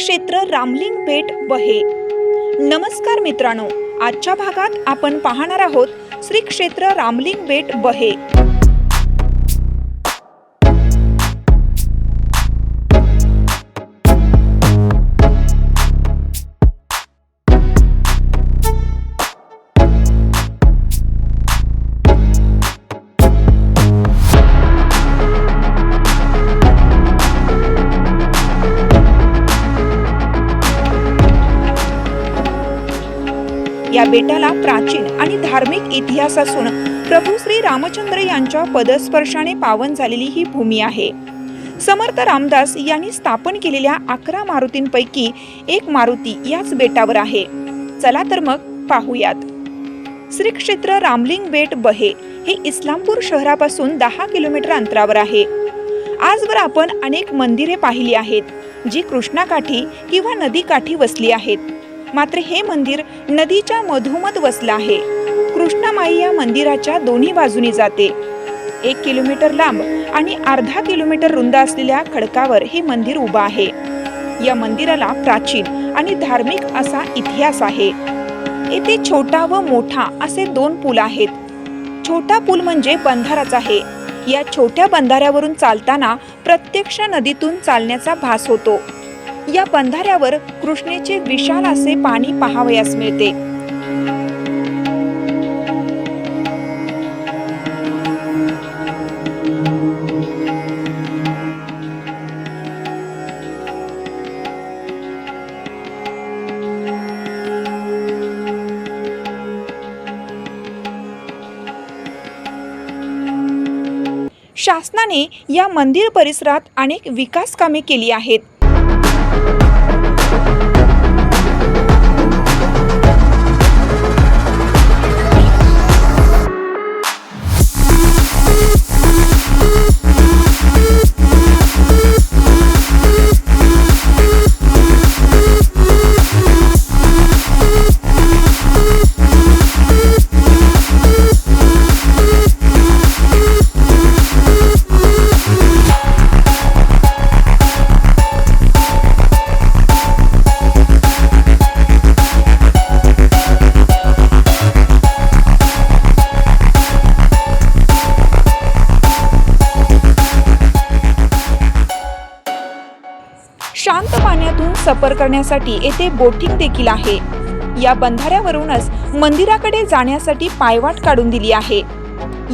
क्षेत्र रामलिंग बेट बहे नमस्कार मित्रांनो आजच्या भागात आपण पाहणार आहोत श्री क्षेत्र रामलिंग बेट बहे या बेटाला प्राचीन आणि धार्मिक इतिहास असून प्रभू श्री रामचंद्र यांच्या पदस्पर्शाने पावन झालेली ही भूमी आहे. समर्थ रामदास यांनी स्थापन केलेल्या अकरा मारुतींपैकी एक मारुती याच बेटावर आहे. चला तर मग पाहूयात. श्री क्षेत्र रामलिंग बेट बहे हे इस्लामपूर शहरापासून दहा किलोमीटर अंतरावर आहे. आजवर आपण अनेक मंदिरे पाहिली आहेत जी कृष्णाकाठी किंवा नदीकाठी वसली आहेत. मात्र हे मंदिर नदीच्या मधोमध वसलं आहे. कृष्णामाई या मंदिराच्या दोन्ही बाजूनी जाते. एक किलोमीटर लांब आणि अर्धा किलोमीटर रुंद असलेल्या खडकावर हे मंदिर उभं आहे. या मंदिराला प्राचीन आणि धार्मिक असा इतिहास आहे. येथे छोटा व मोठा असे दोन पूल आहेत. छोटा पूल म्हणजे बंधाराच आहे. या छोट्या बंधाऱ्यावरून चालताना प्रत्यक्ष नदीतून चालण्याचा भास होतो. या बंधाऱ्यावर कृष्णेचे विशाल असे पाणी पाहावयास मिळते. शासनाने या मंदिर परिसरात अनेक विकास कामे केली आहेत. सफर करण्यासाठी येथे बोटिंग देखील आहे. या बंधाऱ्यावरूनच मंदिराकडे जाण्यासाठी पायवाट काढून दिली आहे.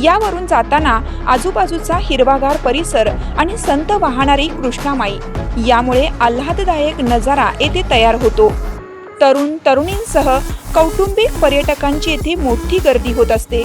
यावरून जाताना आजूबाजूचा हिरवागार परिसर आणि संत वाहणारी कृष्णामाई. यामुळे आल्हाददायक नजारा येथे तयार होतो. तरुण तरुणींसह कौटुंबिक पर्यटकांची येथे मोठी गर्दी होत असते.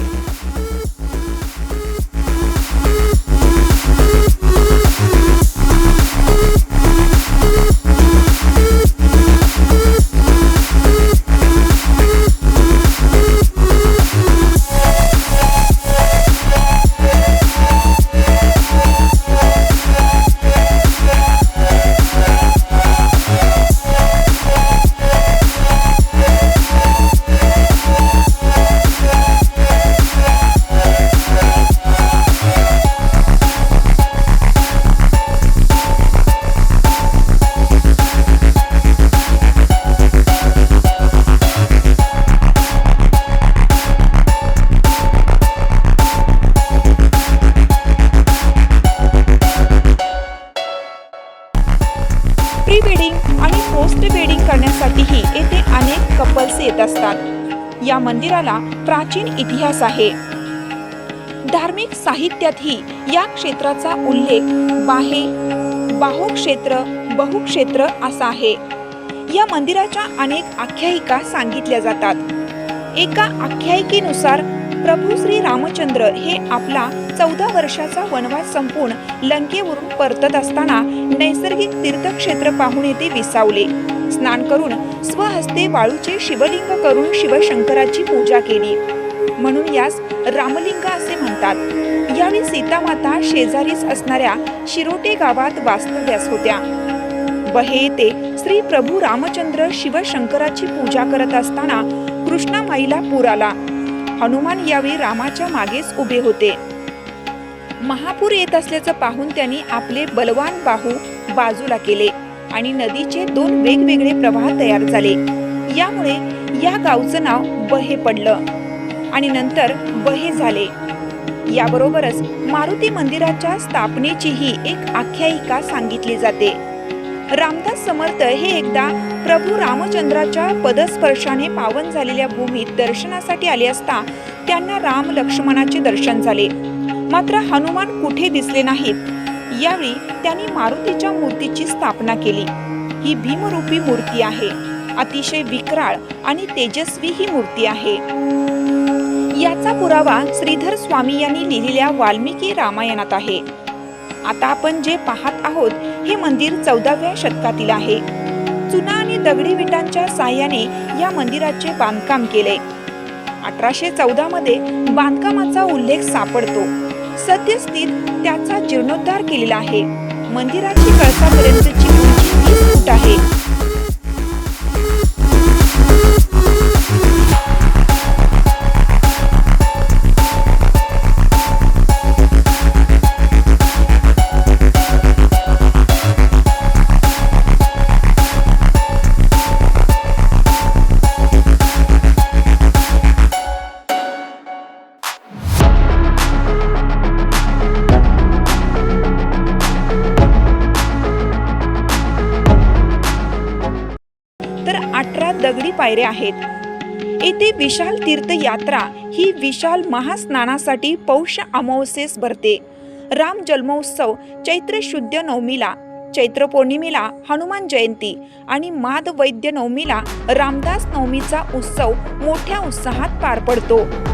कपल्स येत असतात. या मंदिराला प्राचीन इतिहास आहे. धार्मिक साहित्यातही या क्षेत्राचा उल्लेख बाहे बाहुक्षेत्र बहुक्षेत्र असा आहे. या मंदिराच्या अनेक आख्यायिका सांगितल्या जातात. एका आख्यायिकेनुसार प्रभू श्री रामचंद्र हे आपला चौदा वर्षाचा वनवास संपून लंकेवरून परतत असताना नैसर्गिक तीर्थक्षेत्र पाहून येथे विसावले. स्नान करून स्वहस्ते वाळूचे शिवलिंग करून शिवशंकराची पूजा केली. म्हणून यास रामलिंग असे म्हणतात. यावेळी सीतामाता शेजारीच असणाऱ्या शिरोटे गावात वास्तव्यास होत्या. बहे येथे श्री प्रभू रामचंद्र शिवशंकराची पूजा करत असताना कृष्णामाईला पूर आला. हनुमान यावेळी रामाच्या मागेच उभे होते. महापूर येत असल्याचं पाहून त्यांनी आपले बलवान बाहू बाजूला केले. आणि नदीचे दोन वेगवेगळे प्रवाह तयार झाले. यामुळे या गावचं नाव बहे पडलं आणि नंतर बहे झाले. याबरोबरच मारुती मंदिराच्या स्थापनेचीही एक आख्यायिका सांगितली जाते. रामदास समर्थ हे एकदा प्रभू रामचंद्राच्या पदस्पर्शाने पावन झालेल्या भूमीत दर्शनासाठी आले असता त्यांना राम लक्ष्मणाचे दर्शन झाले. मात्र हनुमान कुठे दिसले नाहीत? यावेळी त्यांनी मारुतीच्या मूर्तीची स्थापना केली. ही भीमरूपी मूर्ती आहे. अतिशय विकराळ आणि तेजस्वी ही मूर्ती आहे. याचा पुरावा श्रीधर स्वामी यांनी लिहिलेल्या वाल्मिकी रामायणात आहे. आता आपण जे पाहत आहोत हे मंदिर चौदाव्या शतकातील आहे. चुना आणि दगडी विटांच्या साह्याने या मंदिराचे बांधकाम केले. अठराशे चौदा मध्ये बांधकामाचा उल्लेख सापडतो. सद्यस्थित त्याचा जीर्णोद्धार केलेला आहे. मंदिराची कळसापर्यंतची उंची तीस फूट आहे? पायऱ्या आहेत. येथे विशाल तीर्थयात्रा ही विशाल महास्नानासाठी पौष अमावस्येस भरते. राम जन्मोत्सव चैत्र शुद्ध नवमीला चैत्र पौर्णिमेला हनुमान जयंती आणि माद वैद्य नवमीला रामदास नवमीचा उत्सव मोठ्या उत्साहात पार पडतो.